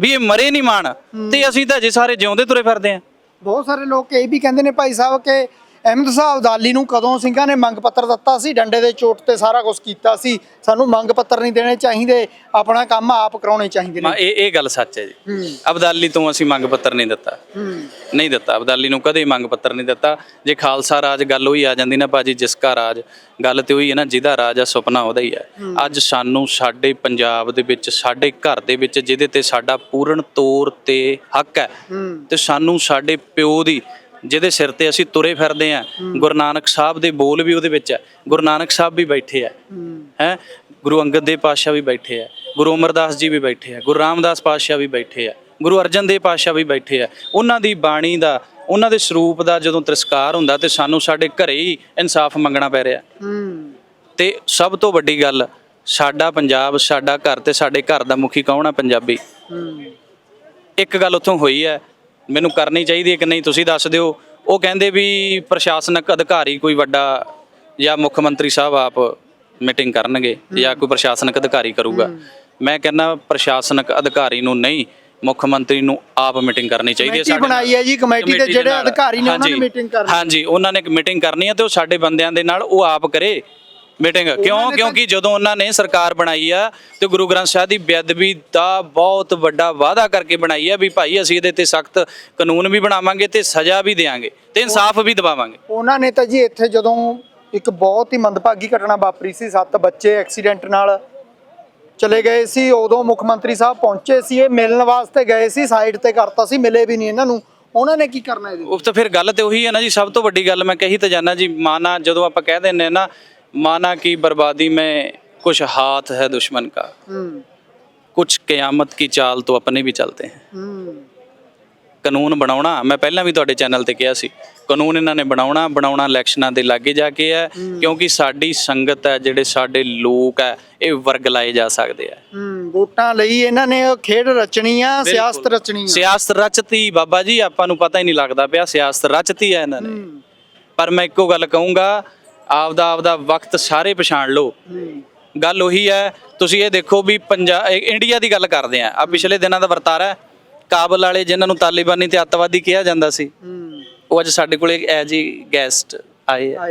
ਵੀ ਇਹ ਮਰੇ ਨਹੀਂ ਮਾਣ। ਤੇ ਅਸੀਂ ਤਾਂ ਅਜੇ ਸਾਰੇ ਜਿਉਂਦੇ ਤੁਰੇ ਫਿਰਦੇ ਆ ਬਹੁਤ ਸਾਰੇ ਲੋਕ ਇਹ ਵੀ ਕਹਿੰਦੇ ਨੇ ਭਾਈ ਸਾਹਿਬ ਕਿ ਅਹਿਮਦ ਸਾਹਿਬ ਅਬਦਾਲੀ ਨੂੰ ਕਦੋਂ ਸਿੰਘਾਂ ਨੇ ਮੰਗ ਪੱਤਰ ਦਿੱਤਾ ਸੀ? ਡੰਡੇ ਦੇ ਚੋਟ ਤੇ ਸਾਰਾ ਕੁਝ ਕੀਤਾ ਸੀ। ਸਾਨੂੰ ਮੰਗ ਪੱਤਰ ਨਹੀਂ ਦੇਣੇ ਚਾਹੀਦੇ। ਆਪਣਾ ਕੰਮ ਆਪ ਕਰਾਉਣੇ ਚਾਹੀਦੇ ਨੇ। ਇਹ ਇਹ ਗੱਲ ਸੱਚ ਹੈ ਜੀ। ਅਬਦਾਲੀ ਤੋਂ ਅਸੀਂ ਮੰਗ ਪੱਤਰ ਨਹੀਂ ਦਿੱਤਾ। ਨਹੀਂ ਦਿੱਤਾ। ਅਬਦਾਲੀ ਨੂੰ ਕਦੇ ਮੰਗ ਪੱਤਰ ਨਹੀਂ ਦਿੱਤਾ। ਜੇ ਖਾਲਸਾ ਰਾਜ ਗੱਲ ਉਹੀ ਆ ਜਾਂਦੀ ਨਾ ਭਾਜੀ ਜਿਸ ਕਾ ਰਾਜ ਗੱਲ ਤੇ ਉਹੀ ਹੈ ਨਾ ਜਿਹਦਾ ਰਾਜ ਆ ਸੁਪਨਾ ਉਹਦਾ ਹੀ ਹੈ। ਅੱਜ ਸਾਨੂੰ ਸਾਡੇ ਪੰਜਾਬ ਦੇ ਵਿੱਚ ਸਾਡੇ ਘਰ ਦੇ ਵਿੱਚ ਜਿਹਦੇ ਤੇ ਸਾਡਾ ਪੂਰਨ ਤੌਰ ਤੇ ਹੱਕ ਹੂੰ। ਤੇ ਸਾਨੂੰ ਸਾਡੇ ਪਿਓ ਦੀ ਜਿਹਦੇ ਸਿਰ ਤੇ ਅਸੀਂ ਤੁਰੇ ਫਿਰਦੇ ਆ ਗੁਰੂ ਨਾਨਕ ਸਾਹਿਬ ਦੇ ਬੋਲ ਵੀ ਉਹਦੇ ਵਿੱਚ ਹੈ। ਗੁਰੂ ਨਾਨਕ ਸਾਹਿਬ ਵੀ ਬੈਠੇ ਆ ਹੂੰ। ਗੁਰੂ ਅੰਗਦ ਦੇਵ ਪਾਤਸ਼ਾਹ ਵੀ ਬੈਠੇ ਆ ਗੁਰੂ ਅਮਰਦਾਸ ਜੀ ਵੀ ਬੈਠੇ ਆ ਗੁਰੂ ਰਾਮਦਾਸ ਪਾਤਸ਼ਾਹ ਵੀ ਬੈਠੇ ਆ ਗੁਰੂ ਅਰਜਨ ਦੇਵ ਪਾਤਸ਼ਾਹ ਵੀ ਬੈਠੇ ਆ ਉਹਨਾਂ ਦੀ ਬਾਣੀ ਦਾ ਉਹਨਾਂ ਦੇ ਸਰੂਪ ਦਾ ਜਦੋਂ ਤਿਰਸਕਾਰ ਹੁੰਦਾ ਤੇ ਸਾਨੂੰ ਸਾਡੇ ਘਰੇ ਹੀ ਇਨਸਾਫ ਮੰਗਣਾ ਪੈ ਰਿਹਾ। ਤੇ ਸਭ ਤੋਂ ਵੱਡੀ ਗੱਲ ਸਾਡਾ ਪੰਜਾਬ ਸਾਡਾ ਘਰ ਤੇ ਸਾਡੇ ਘਰ ਦਾ ਮੁਖੀ ਕੌਣ ਹੈ ਪੰਜਾਬੀ? ਇੱਕ ਗੱਲ ਉੱਥੋਂ ਹੋਈ ਹੈ ਮੈਨੂੰ ਕਰਨੀ ਚਾਹੀਦੀ ਹੈ ਕਿ ਨਹੀਂ ਤੁਸੀਂ ਦੱਸ ਦਿਓ। ਉਹ ਕਹਿੰਦੇ ਵੀ ਪ੍ਰਸ਼ਾਸਨਿਕ ਅਧਿਕਾਰੀ ਕੋਈ ਵੱਡਾ ਜਾਂ ਮੁੱਖ ਮੰਤਰੀ ਸਾਹਿਬ ਆਪ ਮੀਟਿੰਗ ਕਰਨਗੇ ਜਾਂ ਕੋਈ ਪ੍ਰਸ਼ਾਸਨਿਕ ਅਧਿਕਾਰੀ ਕਰੂਗਾ। ਮੈਂ ਕਹਿੰਦਾ ਪ੍ਰਸ਼ਾਸਨਿਕ ਅਧਿਕਾਰੀ ਨੂੰ ਨਹੀਂ ਮੁੱਖ ਮੰਤਰੀ ਨੂੰ ਆਪ ਮੀਟਿੰਗ ਕਰਨੀ ਚਾਹੀਦੀ ਹੈ ਕਮੇਟੀ ਬਣਾਈ ਹੈ ਜੀ, ਕਮੇਟੀ ਦੇ ਜਿਹੜੇ। ਅਧਿਕਾਰੀ ਨੇ ਉਹਨਾਂ ਨੇ meeting ਕਰਨੀ। ਹਾਂਜੀ ਉਹਨਾਂ ਨੇ ਇੱਕ ਮੀਟਿੰਗ ਕਰਨੀ ਹੈ ਤੇ ਉਹ ਸਾਡੇ ਬੰਦਿਆਂ ਦੇ ਨਾਲ ਉਹ ਆਪ ਕਰੇ। ਮੀਟਿੰਗ। ਕਿਉਂ? ਕਿਉਂਕਿ ਜਦੋਂ ਉਹਨਾਂ ਨੇ ਸਰਕਾਰ ਬਣਾਈ ਆ ਤੇ ਗੁਰੂ ਗ੍ਰੰਥ ਸਾਹਿਬ ਦੀ ਬੇਅਦਬੀ ਦਾ ਬਹੁਤ ਵੱਡਾ ਵਾਅਦਾ ਕਰਕੇ ਬਣਾਈ ਆ ਵੀ ਭਾਈ ਅਸੀਂ ਇਹਦੇ ਤੇ ਸਖਤ ਕਾਨੂੰਨ ਵੀ ਬਣਾਵਾਂਗੇ ਤੇ ਸਜ਼ਾ ਵੀ ਦੇਵਾਂਗੇ ਤੇ ਇਨਸਾਫ ਵੀ ਦਿਵਾਵਾਂਗੇ। ਉਹਨਾਂ ਨੇ ਤਾਂ ਜੀ ਇੱਥੇ ਜਦੋਂ ਇੱਕ ਬਹੁਤ ਹੀ ਮੰਦਭਾਗੀ ਘਟਨਾ ਵਾਪਰੀ ਸੀ ਸੱਤ ਬੱਚੇ ਐਕਸੀਡੈਂਟ ਨਾਲ ਚਲੇ ਗਏ ਸੀ ਉਦੋਂ ਮੁੱਖ ਮੰਤਰੀ ਸਾਹਿਬ ਪਹੁੰਚੇ ਸੀ ਇਹ ਮਿਲਣ ਵਾਸਤੇ ਗਏ ਸੀ ਸਾਈਡ ਤੇ ਕਰਤਾ ਸੀ ਮਿਲੇ ਵੀ ਨਹੀਂ ਇਹਨਾਂ ਨੂੰ। ਉਹਨਾਂ ਨੇ ਕੀ ਕਰਨਾ ਇਹਦੇ ਉਹ ਤਾਂ ਫਿਰ ਗੱਲ ਤੇ ਉਹੀ ਹੈ ਨਾ ਜੀ ਸਭ ਤੋਂ ਵੱਡੀ ਗੱਲ ਮੈਂ ਕਹੀ ਤਾਂ ਜਾਨਾ ਜੀ ਮਾਨਾ ਜਦੋਂ ਆਪਾਂ ਕਹਿ ਹਾਂ ਨਾ ਮਾਨਾ ਕੀ ਬਰਬਾਦੀ में ਕੁਛ हाथ है दुश्मन का ਹੂੰ कुछ कियामत की चाल तो अपने भी चलते हैं ਹੂੰ ਕਾਨੂੰਨ ਬਣਾਉਣਾ ਮੈਂ ਪਹਿਲਾਂ ਵੀ ਤੁਹਾਡੇ ਚੈਨਲ ਤੇ ਕਿਹਾ ਸੀ ਕਾਨੂੰਨ ਇਹਨਾਂ ਨੇ ਬਣਾਉਣਾ ਬਣਾਉਣਾ ਇਲੈਕਸ਼ਨਾਂ ਦੇ ਲਾਗੇ ਜਾ ਕੇ ਹੈ ਕਿਉਂਕਿ ਸਾਡੀ ਸੰਗਤ ਹੈ ਜਿਹੜੇ ਸਾਡੇ ਲੋਕ ਹੈ ਇਹ ਵਰਗ ਲਾਏ ਜਾ ਸਕਦੇ ਆ ਹੂੰ ਵੋਟਾਂ ਲਈ ਇਹਨਾਂ ਨੇ ਉਹ ਖੇਡ ਰਚਣੀ ਆ ਸਿਆਸਤ ਰਚਣੀ ਆ ਸਿਆਸਤ ਰਚਤੀ ਬਾਬਾ ਜੀ ਆਪਾਂ ਨੂੰ ਪਤਾ ਹੀ ਨਹੀਂ ਲੱਗਦਾ ਪਿਆ ਸਿਆਸਤ ਰਚਤੀ ਹੈ ਇਹਨਾਂ ਨੇ ਹੂੰ, ਪਰ ਮੈਂ ਇੱਕੋ ਗੱਲ ਕਹੂੰਗਾ ਆਪਦਾ ਆਪਦਾ ਵਕਤ ਸਾਰੇ ਪਛਾਣ ਲਓ। ਗੱਲ ਉਹੀ ਹੈ ਤੁਸੀਂ ਇਹ ਦੇਖੋ ਵੀ ਪੰਜਾਬ ਇੰਡੀਆ ਦੀ ਗੱਲ ਕਰਦੇ ਆ ਆ ਪਿਛਲੇ ਦਿਨਾਂ ਦਾ ਵਰਤਾਰਾ। ਕਾਬਲ ਵਾਲੇ ਜਿਨ੍ਹਾਂ ਨੂੰ ਤਾਲਿਬਾਨੀ ਤੇ ਅੱਤਵਾਦੀ ਕਿਹਾ ਜਾਂਦਾ ਸੀ ਉਹ ਅੱਜ ਸਾਡੇ ਕੋਲੇ ਐਜ ਹੀ ਗੈਸਟ ਆਏ ਆ।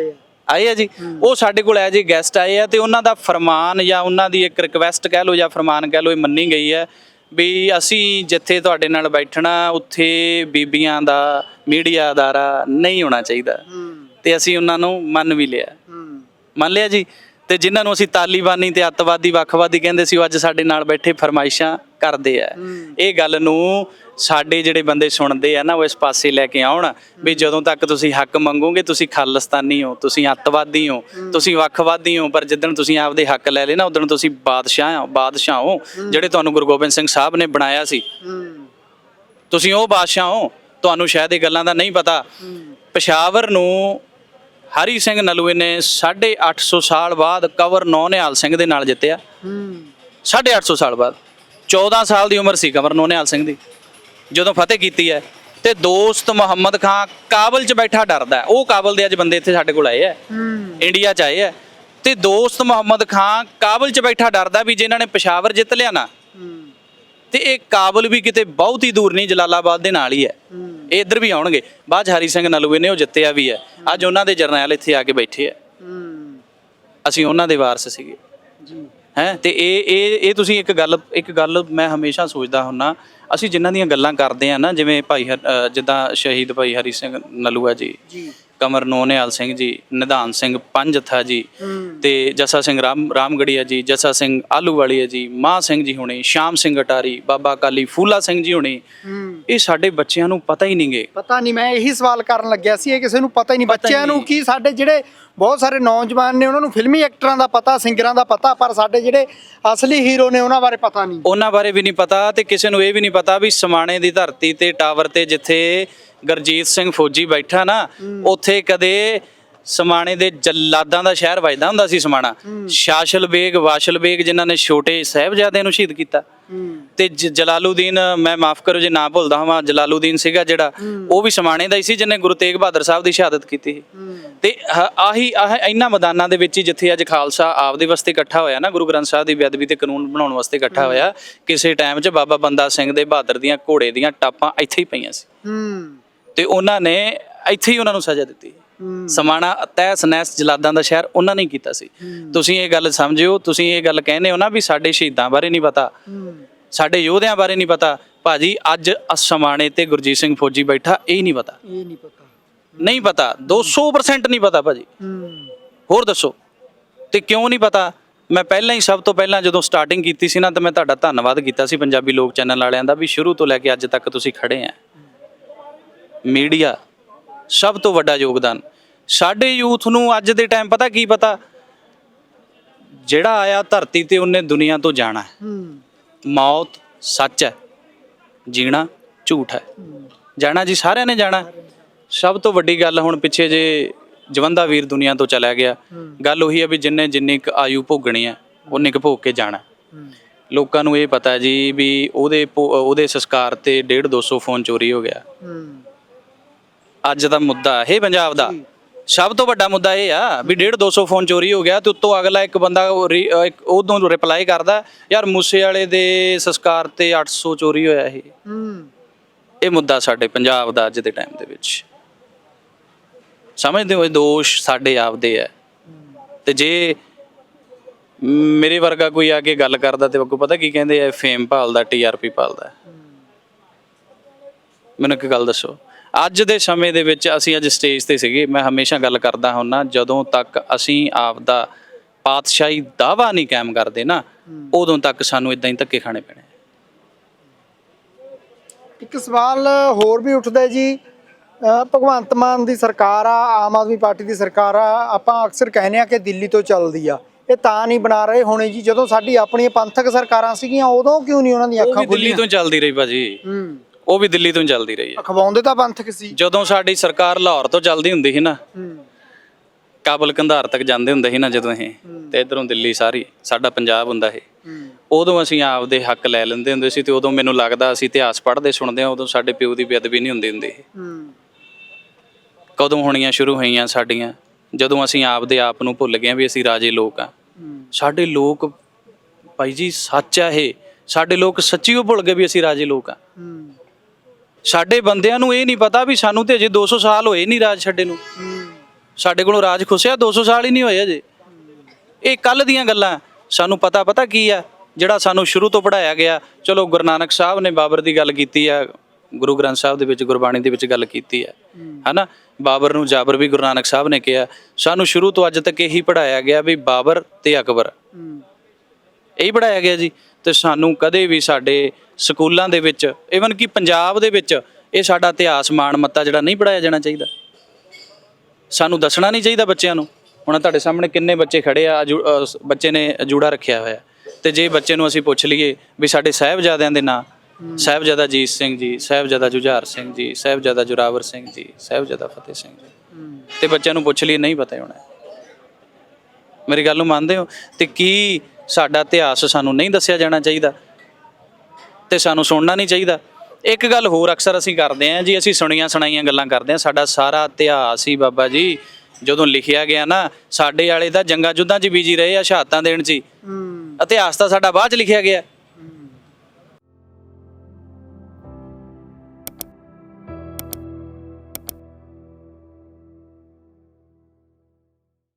ਆਏ ਆ। ਜੀ। ਉਹ ਸਾਡੇ ਕੋਲ ਐਜ ਹੀ ਗੈਸਟ ਆਏ ਆ ਤੇ ਉਹਨਾਂ ਦਾ ਫਰਮਾਨ ਜਾਂ ਉਹਨਾਂ ਦੀ ਇੱਕ ਰਿਕਵੈਸਟ ਕਹਿ ਲਓ ਜਾਂ ਫਰਮਾਨ ਕਹਿ ਲਓ ਇਹ ਮੰਨੀ ਗਈ ਹੈ ਵੀ ਅਸੀਂ ਜਿੱਥੇ ਤੁਹਾਡੇ ਨਾਲ ਬੈਠਣਾ ਉੱਥੇ ਬੀਬੀਆਂ ਦਾ ਮੀਡੀਆ ਅਦਾਰਾ ਨਹੀਂ ਹੋਣਾ ਚਾਹੀਦਾ। ਤੇ ਅਸੀਂ ਉਹਨਾਂ ਨੂੰ ਮੰਨ ਵੀ ਲਿਆ। ਮੰਨ ਲਿਆ ਜੀ? ਤੇ ਜਿਨ੍ਹਾਂ ਨੂੰ ਅਸੀਂ ਤਾਲੀਬਾਨੀ ਤੇ ਅੱਤਵਾਦੀ ਵੱਖਵਾਦੀ ਕਹਿੰਦੇ ਸੀ ਉਹ ਅੱਜ ਸਾਡੇ ਨਾਲ ਬੈਠੇ ਫਰਮਾਇਸ਼ਾਂ ਕਰਦੇ ਆ। ਇਹ ਗੱਲ ਨੂੰ ਸਾਡੇ ਜਿਹੜੇ ਬੰਦੇ ਸੁਣਦੇ ਆ ਨਾ ਉਹ ਇਸ ਪਾਸੇ ਲੈ ਕੇ ਆਉਣ ਵੀ ਜਦੋਂ ਤੱਕ ਤੁਸੀਂ ਹੱਕ ਮੰਗੋਗੇ ਤੁਸੀਂ ਖਾਲਿਸਤਾਨੀ ਹੋ ਤੁਸੀਂ ਅੱਤਵਾਦੀ ਹੋ ਤੁਸੀਂ ਵੱਖਵਾਦੀ ਹੋ ਪਰ ਜਿੱਦਣ ਤੁਸੀਂ ਆਪਦੇ ਹੱਕ ਲੈ ਨਾ ਉਦੋਂ ਤੁਸੀਂ ਬਾਦਸ਼ਾਹ ਹੋ ਬਾਦਸ਼ਾਹ ਹੋ ਜਿਹੜੇ ਤੁਹਾਨੂੰ ਗੁਰੂ ਗੋਬਿੰਦ ਸਿੰਘ ਸਾਹਿਬ ਨੇ ਬਣਾਇਆ ਸੀ। ਤੁਸੀਂ ਉਹ ਬਾਦਸ਼ਾਹ ਹੋ ਤੁਹਾਨੂੰ ਸ਼ਾਇਦ ਇਹ ਗੱਲਾਂ ਦਾ ਨਹੀਂ ਪਤਾ। ਪਸ਼ਾਵਰ ਨੂੰ ਹਰੀ ਸਿੰਘ ਨਲੂਏ ਨੇ 850 ਸਾਲ ਬਾਅਦ ਕਵਰ ਨੌ ਸਿੰਘ ਦੇ ਨਾਲ ਜਿੱਤਿਆ। ਹੂੰ 850 ਸਾਲ ਬਾਅਦ। 14 ਸਾਲ ਦੀ ਉਮਰ ਸੀ ਕਵਰ ਨੌ ਨਿਹਾਲ ਸਿੰਘ ਦੀ। ਜਦੋਂ ਫਤਿਹ ਕੀਤੀ ਹੈ ਤੇ ਦੋਸਤ ਮੁਹੰਮਦ ਖਾਨ ਕਾਬਲ 'ਚ ਬੈਠਾ ਡਰਦਾ ਉਹ ਕਾਬਲ ਦੇ ਅੱਜ ਬੰਦੇ ਇੱਥੇ ਸਾਡੇ ਕੋਲ ਆਏ ਆ ਇੰਡੀਆ 'ਚ ਆਏ ਆ ਤੇ ਦੋਸਤ ਮੁਹੰਮਦ ਖਾਨ ਕਾਬਲ 'ਚ ਬੈਠਾ ਡਰਦਾ ਵੀ ਜੇ ਇਹਨਾਂ ਨੇ ਪਸ਼ਾਵਰ ਜਿੱਤ ਲਿਆ ਨਾ, ਤੇ ਇਹ ਕਾਬਲ ਵੀ ਕਿਤੇ ਬਹੁਤ ਹੀ ਦੂਰ ਨਹੀਂ, ਜਲਾਲਾਬਾਦ ਦੇ ਨਾਲ ਹੀ ਹੈ। ਇਹ ਇੱਧਰ ਵੀ ਆਉਣਗੇ। ਬਾਅਦ 'ਚ ਹਰੀ ਸਿੰਘ ਨਲੂਏ ਨੇ ਉਹ ਜਿੱਤਿਆ ਵੀ ਹੈ। ਅੱਜ ਉਹਨਾਂ ਦੇ ਜਰਨੈਲ ਇੱਥੇ ਆ ਕੇ ਬੈਠੇ ਆ। ਅਸੀਂ ਉਹਨਾਂ ਦੇ ਵਾਰਸ ਸੀਗੇ। ਜੀ। ਹੈ ਤੇ ਇਹ ਇਹ ਇਹ ਤੁਸੀਂ ਇੱਕ ਗੱਲ ਇੱਕ ਗੱਲ ਮੈਂ ਹਮੇਸ਼ਾ ਸੋਚਦਾ ਹੁੰਨਾ ਅਸੀਂ ਜਿਨ੍ਹਾਂ ਦੀਆਂ ਗੱਲਾਂ ਕਰਦੇ ਆ ਨਾ ਜਿਵੇਂ ਭਾਈ ਜਿੱਦਾਂ ਸ਼ਹੀਦ ਭਾਈ ਹਰੀ ਸਿੰਘ ਨਲੂਆ ਜੀ। ਜੀ। ਕਮਰ ਨੋਨਿਆਲ ਸਿੰਘ ਜੀ ਨਿਧਾਨ ਸਿੰਘ ਪੰਜਥਾ ਜੀ ਤੇ ਜੱਸਾ ਸਿੰਘ ਰਾਮ ਰਾਮਗੜੀਆ ਜੀ ਜੱਸਾ ਸਿੰਘ ਆਲੂਵਾਲੀਆ ਜੀ ਮਾਹ ਸਿੰਘ ਜੀ ਹੁਣੇ ਸ਼ਾਮ ਸਿੰਘ ਅਟਾਰੀ ਬਾਬਾ ਕਾਲੀ ਫੂਲਾ ਸਿੰਘ ਜੀ ਹੁਣੇ। ਇਹ ਸਾਡੇ ਬੱਚਿਆਂ ਨੂੰ ਪਤਾ ਹੀ ਨਹੀਂਗੇ ਪਤਾ ਨਹੀਂ ਮੈਂ ਇਹੀ ਸਵਾਲ ਕਰਨ ਲੱਗਿਆ ਸੀ ਇਹ ਕਿਸੇ ਨੂੰ ਪਤਾ ਹੀ ਨਹੀਂ ਬੱਚਿਆਂ ਨੂੰ। ਕੀ ਸਾਡੇ ਜਿਹੜੇ ਬਹੁਤ ਸਾਰੇ ਨੌਜਵਾਨ ਨੇ ਉਹਨਾਂ ਨੂੰ ਫਿਲਮੀ ਐਕਟਰਾਂ ਦਾ ਪਤਾ ਸਿੰਗਰਾਂ ਦਾ ਪਤਾ ਪਰ ਸਾਡੇ ਜਿਹੜੇ ਅਸਲੀ ਹੀਰੋ ਨੇ ਉਹਨਾਂ ਬਾਰੇ ਪਤਾ ਨਹੀਂ। ਉਹਨਾਂ ਬਾਰੇ ਵੀ ਨਹੀਂ ਪਤਾ ਤੇ ਕਿਸੇ ਨੂੰ ਇਹ ਵੀ ਨਹੀਂ ਪਤਾ ਵੀ ਸਮਾਣੇ ਦੀ ਧਰਤੀ ਤੇ ਟਾਵਰ ਤੇ ਜਿੱਥੇ ਗਰਜੀਤ ਸਿੰਘ ਫੌਜੀ ਬੈਠਾ ਨਾ ਉੱਥੇ ਕਦੇ ਸਮਾਣੇ ਦੇ ਜੱਲਾਦਾਂ ਦਾ ਸ਼ਹਿਰ ਵੱਜਦਾ ਹੁੰਦਾ ਸੀ ਸਮਾਣਾ। ਸ਼ਾਸ਼ਲ ਬੇਗ ਵਾਸ਼ਲ ਬੇਗ ਜਿਨ੍ਹਾਂ ਨੇ ਛੋਟੇ ਸਾਹਿਬਜ਼ਾਦਿਆਂ ਨੂੰ ਸ਼ਹੀਦ ਕੀਤਾ। ਤੇ ਜ- ਜਲਾਲੂਦੀਨ ਮੈਂ ਮਾਫ ਕਰੋ ਜੇ ਨਾ ਭੁੱਲਦਾ ਹਾਂ ਜਲਾਲੂਦੀਨ ਸੀਗਾ ਜਿਹੜਾ ਉਹ ਵੀ ਸਮਾਣੇ ਦਾ ਹੀ ਸੀ ਜਿਹਨੇ ਗੁਰੂ ਤੇਗ ਬਹਾਦਰ ਸਾਹਿਬ ਦੀ ਸ਼ਹਾਦਤ ਕੀਤੀ ਸੀ। ਤੇ ਹ- ਆਹੀ ਆਹ ਇਹਨਾਂ ਮੈਦਾਨਾਂ ਦੇ ਵਿੱਚ ਹੀ ਜਿੱਥੇ ਅੱਜ ਖਾਲਸਾ ਆਪਦੇ ਵਾਸਤੇ ਇਕੱਠਾ ਹੋਇਆ ਨਾ ਗੁਰੂ ਗ੍ਰੰਥ ਸਾਹਿਬ ਦੀ ਬੇਅਦਬੀ ਤੇ ਕਾਨੂੰਨ ਬਣਾਉਣ ਵਾਸਤੇ ਇਕੱਠਾ ਹੋਇਆ ਕਿਸੇ ਟਾਈਮ 'ਚ ਬਾਬਾ ਬੰਦਾ ਸਿੰਘ ਦੇ ਬਹਾਦਰ ਦੀਆਂ ਘੋੜੇ ਦੀਆਂ ਟਾਪਾਂ ਇੱਥੇ ਹੀ ਪਈਆਂ ਸੀ। ਹੂੰ। ਤੇ ਉਹਨਾਂ ਨੇ ਇੱਥੇ ਹੀ ਉਹਨਾਂ ਨੂੰ ਸਜ਼ਾ ਦਿੱਤੀ। ਸਮਾਣਾ ਤੈਸ ਨੈਸ ਜਲਾਦਾਂ ਦਾ ਸ਼ਹਿਰ ਉਹਨਾਂ ਨੇ ਕੀਤਾ ਸੀ। ਤੁਸੀਂ ਇਹ ਗੱਲ ਸਮਝਿਓ ਤੁਸੀਂ ਇਹ ਗੱਲ ਕਹਿੰਦੇ ਹੋ ਨਾ ਵੀ ਸਾਡੇ ਸ਼ਹੀਦਾਂ ਬਾਰੇ ਨਹੀਂ ਪਤਾ। ਸਾਡੇ ਯੋਧਿਆਂ ਬਾਰੇ ਨਹੀਂ ਪਤਾ। ਭਾਜੀ ਅੱਜ ਸਮਾਣੇ ਤੇ ਗੁਰਜੀਤ ਸਿੰਘ ਫੌਜੀ ਬੈਠਾ ਇਹ ਨਹੀਂ ਪਤਾ। ਇਹ ਨਹੀਂ ਪਤਾ। ਨਹੀਂ ਪਤਾ। 200% ਨਹੀਂ ਪਤਾ ਭਾਜੀ। ਹੋਰ ਦੱਸੋ। ਤੇ ਕਿਉਂ ਨਹੀਂ ਪਤਾ? ਮੈਂ ਪਹਿਲਾਂ ਹੀ ਸਭ ਤੋਂ ਪਹਿਲਾਂ ਜਦੋਂ ਸਟਾਰਟਿੰਗ ਕੀਤੀ ਸੀ ਨਾ ਤਾਂ ਮੈਂ ਤੁਹਾਡਾ ਧੰਨਵਾਦ ਕੀਤਾ ਸੀ ਪੰਜਾਬੀ ਲੋਕ ਚੈਨਲ ਵਾਲਿਆਂ ਦਾ ਵੀ ਸ਼ੁਰੂ ਤੋਂ ਲੈ ਕੇ ਅੱਜ ਤੱਕ ਤੁਸੀਂ ਖੜੇ ਆ। ਮੀਡੀਆ ਸਭ ਤੋਂ ਵੱਡਾ ਯੋਗਦਾਨ। ਸਾਡੇ ਯੂਥ ਨੂੰ ਅੱਜ ਦੇ ਟਾਈਮ ਪਤਾ ਕੀ ਪਤਾ? ਜਿਹੜਾ ਆਇਆ ਧਰਤੀ ਤੇ ਉਹਨੇ ਦੁਨੀਆ ਤੋਂ ਜਾਣਾ ਹੈ। ਮੌਤ ਸੱਚ ਹੈ। ਜੀਣਾ ਝੂਠ ਹੈ। ਜਾਣਾ ਜੀ ਸਾਰਿਆਂ ਨੇ ਜਾਣਾ ਸਭ ਤੋਂ ਵੱਡੀ ਗੱਲ ਹੁਣ ਪਿੱਛੇ ਜੇ ਜਵੰਦਾ ਵੀਰ ਦੁਨੀਆ ਤੋਂ ਚਲਾ ਗਿਆ। ਗੱਲ ਉਹੀ ਹੈ ਵੀ ਜਿੰਨੇ ਜਿੰਨੀ ਕੁ ਆਯੂ ਭੋਗਣੀ ਹੈ ਉਨੀ ਕੁ ਭੋਗ ਕੇ ਜਾਣਾ ਲੋਕਾਂ ਨੂੰ ਇਹ ਪਤਾ ਜੀ ਵੀ ਉਹਦੇ ਉਹਦੇ ਸੰਸਕਾਰ ਤੇ 1.5 200 ਫੋਨ ਚੋਰੀ ਹੋ ਗਿਆ। ਅੱਜ ਦਾ ਮੁੱਦਾ ਇਹ ਪੰਜਾਬ ਦਾ। ਸਭ ਤੋਂ ਵੱਡਾ ਮੁੱਦਾ ਇਹ ਆ ਵੀ 1.5 200 ਫੋਨ ਚੋਰੀ ਹੋ ਗਿਆ ਤੇ ਉੱਤੋਂ ਅਗਲਾ ਇੱਕ ਬੰਦਾ ਉਦੋਂ ਰਿਪਲਾਈ ਕਰਦਾ ਯਾਰ ਮੂਸੇ ਵਾਲੇ ਦੇ ਸੰਸਕਾਰ ਤੇ 800 ਚੋਰੀ ਹੋਇਆ ਇਹ। ਇਹ ਮੁੱਦਾ ਸਾਡੇ ਪੰਜਾਬ ਦਾ ਅੱਜ ਦੇ ਟਾਈਮ ਦੇ ਵਿੱਚ। ਸਮਝਦੇ ਹੋ ਇਹ ਦੋਸ਼ ਸਾਡੇ ਆਪਦੇ ਆ ਤੇ ਜੇ ਮੇਰੇ ਵਰਗਾ ਕੋਈ ਆ ਕੇ ਗੱਲ ਕਰਦਾ ਤੇ ਅੱਗੋਂ ਪਤਾ ਕੀ ਕਹਿੰਦੇ ਆ ਫੇਮ ਭਾਲਦਾ ਟੀਆਰਪੀ ਭਾਲਦਾ। ਮੈਨੂੰ ਇੱਕ ਗੱਲ ਦੱਸੋ। ਅੱਜ ਦੇ ਸਮੇਂ ਦੇ ਵਿੱਚ ਅਸੀਂ ਅੱਜ ਸਟੇਜ ਤੇ ਸੀਗੇ। ਮੈਂ ਹਮੇਸ਼ਾ ਗੱਲ ਕਰਦਾ ਹੁੰਨਾ ਜਦੋਂ ਤੱਕ ਅਸੀਂ ਆਪ ਦਾ ਪਾਤਸ਼ਾਹੀ ਦਾਵਾ ਨਹੀਂ ਕਾਇਮ ਕਰਦੇ ਨਾ ਉਦੋਂ ਤੱਕ ਸਾਨੂੰ ਇਦਾਂ ਹੀ ਧੱਕੇ ਖਾਣੇ ਪੈਣੇ। ਇੱਕ ਸਵਾਲ ਹੋਰ ਵੀ ਉੱਠਦਾ ਜੀ। ਭਗਵੰਤ ਮਾਨ ਦੀ ਸਰਕਾਰ ਆ ਆਮ ਆਦਮੀ ਪਾਰਟੀ ਦੀ ਸਰਕਾਰ ਆ ਆਪਾਂ ਅਕਸਰ ਕਹਿੰਦੇ ਆ ਕਿ ਦਿੱਲੀ ਤੋਂ ਚੱਲਦੀ ਆ। ਇਹ ਤਾਂ ਨਹੀਂ ਬਣਾ ਰਹੇ ਹੋਣੇ ਜੀ। ਜਦੋਂ ਸਾਡੀ ਆਪਣੀਆਂ ਪੰਥਕ ਸਰਕਾਰਾਂ ਸੀਗੀਆਂ ਉਦੋਂ ਕਿਉਂ ਨਹੀਂ ਉਹਨਾਂ ਦੀਆਂ ਅੱਖਾਂ ਵੀ ਦਿੱਲੀ ਖੁੱਲੀਆਂ? ਤੋਂ ਚੱਲਦੀ ਰਹੀ ਭਾਜੀ। ਹੂੰ। ਉਹ ਵੀ ਦਿੱਲੀ ਤੋਂ ਹੀ ਚੱਲਦੀ ਰਹੀ ਹੈ। ਅਖਵਾਉਂਦੇ ਤਾਂ ਪੰਥਕ ਸੀ। ਜਦੋਂ ਸਾਡੀ ਸਰਕਾਰ ਲਾਹੌਰ ਤੋਂ ਚੱਲਦੀ ਹੁੰਦੀ ਸੀ ਨਾ ਕਾਬਲ ਕੰਧਾਰ ਤੱਕ ਜਾਂਦੇ ਹੁੰਦੇ ਸੀ ਨਾ ਜਦੋਂ ਇਹ ਤੇ ਇਧਰੋਂ ਦਿੱਲੀ ਸਾਰੀ ਸਾਡਾ ਪੰਜਾਬ ਹੁੰਦਾ ਇਹ ਉਦੋਂ ਅਸੀਂ ਆਪਦੇ ਹੱਕ ਲੈ ਲੈਂਦੇ ਹੁੰਦੇ ਸੀ ਤੇ ਉਦੋਂ ਮੈਨੂੰ ਲੱਗਦਾ ਅਸੀਂ ਇਤਿਹਾਸ ਪੜ੍ਹਦੇ ਸੁਣਦੇ ਆ ਉਦੋਂ ਸਾਡੇ ਪਿਓ ਦੀ ਬੇਅਦਬੀ ਨਹੀਂ ਹੁੰਦੀ ਹੁੰਦੀ ਕਦੋਂ ਹੋਣੀਆਂ ਸ਼ੁਰੂ ਹੋਈਆਂ ਸਾਡੀਆਂ ਜਦੋਂ ਅਸੀਂ ਆਪਦੇ ਆਪ ਨੂੰ ਭੁੱਲ ਗਏ ਵੀ ਅਸੀਂ ਰਾਜੇ ਲੋਕ ਆ ਸਾਡੇ ਲੋਕ ਭਾਈ ਜੀ ਸੱਚ ਆ ਇਹ। ਸਾਡੇ ਲੋਕ ਸੱਚੀ ਉਹ ਭੁੱਲ ਗਏ ਵੀ ਅਸੀਂ ਰਾਜੇ ਲੋਕ ਆ ਸਾਡੇ ਬੰਦਿਆਂ ਨੂੰ ਇਹ ਨਹੀਂ ਪਤਾ ਵੀ ਸਾਨੂੰ ਤੇ ਅਜੇ 200 ਸਾਲ ਹੋਏ ਨਹੀਂ ਰਾਜ ਛੱਡੇ ਨੂੰ। ਹੂੰ ਸਾਡੇ ਕੋਲੋਂ ਰਾਜ ਖੁੱਸਿਆ 200 ਸਾਲ ਹੀ ਨਹੀਂ ਹੋਏ ਅਜੇ। ਇਹ ਕੱਲ ਦੀਆਂ ਗੱਲਾਂ। ਸਾਨੂੰ ਪਤਾ ਪਤਾ ਕੀ ਆ? ਜਿਹੜਾ ਸਾਨੂੰ ਸ਼ੁਰੂ ਤੋਂ ਪੜਾਇਆ ਗਿਆ। ਚਲੋ ਗੁਰੂ ਨਾਨਕ ਸਾਹਿਬ ਨੇ ਬਾਬਰ ਦੀ ਗੱਲ ਕੀਤੀ ਆ ਗੁਰੂ ਗ੍ਰੰਥ ਸਾਹਿਬ ਦੇ ਵਿੱਚ ਗੁਰਬਾਣੀ ਦੇ ਵਿੱਚ ਗੱਲ ਕੀਤੀ ਆ। ਹਨਾ? ਬਾਬਰ ਨੂੰ ਜਾਬਰ ਵੀ ਗੁਰੂ ਨਾਨਕ ਸਾਹਿਬ ਨੇ ਕਿਹਾ। ਸਾਨੂੰ ਸ਼ੁਰੂ ਤੋਂ ਅੱਜ ਤੱਕ ਇਹੀ ਪੜਾਇਆ ਗਿਆ ਵੀ ਬਾਬਰ ਤੇ ਅਕਬਰ। ਹੂੰ। ਇਹੀ ਪੜਾਇਆ ਗਿਆ ਜੀ। ਤੇ ਸਾਨੂੰ ਕਦੇ ਵੀ ਸਾਡੇ ਸਕੂਲਾਂ ਦੇ ਵਿੱਚ ਇਵਨ ਕਿ ਪੰਜਾਬ ਦੇ ਵਿੱਚ ਇਹ ਸਾਡਾ ਇਤਿਹਾਸ ਮਾਣ ਮੱਤਾ ਜਿਹੜਾ ਨਹੀਂ ਪੜਾਇਆ ਜਾਣਾ ਚਾਹੀਦਾ। ਸਾਨੂੰ ਦੱਸਣਾ ਨਹੀਂ ਚਾਹੀਦਾ ਬੱਚਿਆਂ ਨੂੰ। ਹੁਣ ਤੁਹਾਡੇ ਸਾਹਮਣੇ ਕਿੰਨੇ ਬੱਚੇ ਖੜੇ ਆ ਬੱਚੇ ਨੇ ਜੂੜਾ ਰੱਖਿਆ ਹੋਇਆ। ਤੇ ਜੇ ਬੱਚੇ ਨੂੰ ਅਸੀਂ ਪੁੱਛ ਲਈਏ ਵੀ ਸਾਡੇ ਸਾਹਿਬਜ਼ਾਦਿਆਂ ਦੇ ਨਾਂ ਸਾਹਿਬਜ਼ਾਦਾ ਅਜੀਤ ਸਿੰਘ ਜੀ ਸਾਹਿਬਜ਼ਾਦਾ ਜੁਝਾਰ ਸਿੰਘ ਜੀ ਸਾਹਿਬਜ਼ਾਦਾ ਜੁਰਾਵਰ ਸਿੰਘ ਜੀ ਸਾਹਿਬਜ਼ਾਦਾ ਫਤਿਹ ਸਿੰਘ ਜੀ। ਤੇ ਬੱਚਿਆਂ ਨੂੰ ਪੁੱਛ ਲਈ ਨਹੀਂ ਪਤਾ ਹੋਣਾ। ਮੇਰੀ ਗੱਲ ਨੂੰ ਮੰਨਦੇ ਹੋ? ਤੇ ਕੀ ਸਾਡਾ ਇਤਿਹਾਸ ਸਾਨੂੰ ਨਹੀਂ ਦੱਸਿਆ ਜਾਣਾ ਚਾਹੀਦਾ? ਤੇ ਸਾਨੂੰ ਸੁਣਨਾ ਨਹੀਂ ਚਾਹੀਦਾ। ਇੱਕ ਗੱਲ ਹੋਰ ਅਕਸਰ ਅਸੀਂ ਕਰਦੇ ਆਂ ਜੀ ਅਸੀਂ ਸੁਣੀਆਂ ਸੁਣਾਈਆਂ ਗੱਲਾਂ ਕਰਦੇ ਆਂ ਸਾਡਾ ਸਾਰਾ ਇਤਿਹਾਸ ਹੀ ਬਾਬਾ ਜੀ ਜਦੋਂ ਲਿਖਿਆ ਗਿਆ ਨਾ ਸਾਡੇ ਵਾਲੇ ਤਾਂ ਜੰਗਾਂ ਜੁੱਧਾਂ 'ਚ ਬੀਜੀ ਰਹੇ ਆ ਸ਼ਹਾਦਤਾਂ ਦੇਣ 'ਚ ਹੀ। ਹੂੰ। ਇਤਿਹਾਸ ਤਾਂ ਸਾਡਾ ਬਾਅਦ 'ਚ ਲਿਖਿਆ ਗਿਆ।